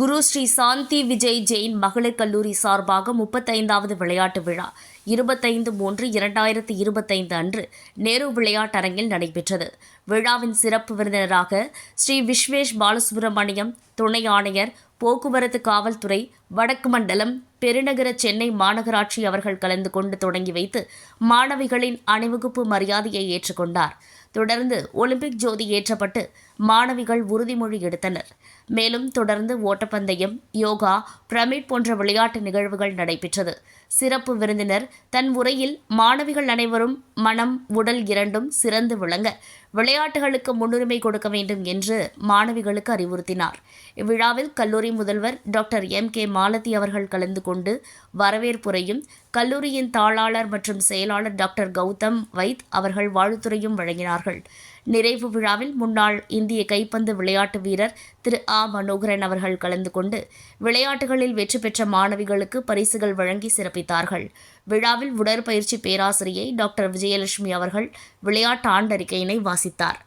குரு ஸ்ரீ சாந்தி விஜய் ஜெயின் மகளிர் கல்லூரி சார்பாக முப்பத்தைந்தாவது விளையாட்டு விழா இருபத்தைந்து மூன்று இரண்டாயிரத்தி இருபத்தைந்து அன்று நேரு விளையாட்டரங்கில் நடைபெற்றது. விழாவின் சிறப்பு விருந்தினராக ஸ்ரீ விஸ்வேஷ் பாலசுப்ரமணியம் துணை ஆணையர் போக்குவரத்து காவல்துறை வடக்கு மண்டலம் பெருநகர சென்னை மாநகராட்சி அவர்கள் கலந்து கொண்டு தொடங்கி வைத்து மாணவிகளின் அணிவகுப்பு மரியாதையை ஏற்றுக்கொண்டார். தொடர்ந்து ஒலிம்பிக் ஜோதி ஏற்றப்பட்டு மாணவிகள் உறுதிமொழி எடுத்தனர். மேலும் தொடர்ந்து ஓட்டப்பந்தயம் யோகா பிரமிட் போன்ற விளையாட்டு நிகழ்வுகள் நடைபெற்றது. சிறப்பு விருந்தினர் தன் உரையில் மாணவிகள் அனைவரும் மனம் உடல் இரண்டும் சிறந்து விளங்க விளையாட்டுகளுக்கு முன்னுரிமை கொடுக்க வேண்டும் என்று மாணவிகளுக்கு அறிவுறுத்தினார். இவ்விழாவில் கல்லூரி முதல்வர் டாக்டர் எம் கே மாலதி அவர்கள் கலந்து கொண்டு வரவேற்புரையும் கல்லூரியின் தாளாளர் மற்றும் செயலாளர் டாக்டர் கௌதம் வைத் அவர்கள் வாழ்த்துறையும் வழங்கினார்கள். நிறைவு விழாவில் முன்னாள் இந்திய கைப்பந்து விளையாட்டு வீரர் திரு ஆ. மனோகரன் அவர்கள் கலந்து கொண்டு விளையாட்டுகளில் வெற்றி பெற்ற மாணவிகளுக்கு பரிசுகள் வழங்கி சிறப்பித்தார்கள். விழாவில் உடற்பயிற்சி பேராசிரியை டாக்டர் விஜயலட்சுமி அவர்கள் விளையாட்டு ஆண்டறிக்கையினை வாசித்தார்.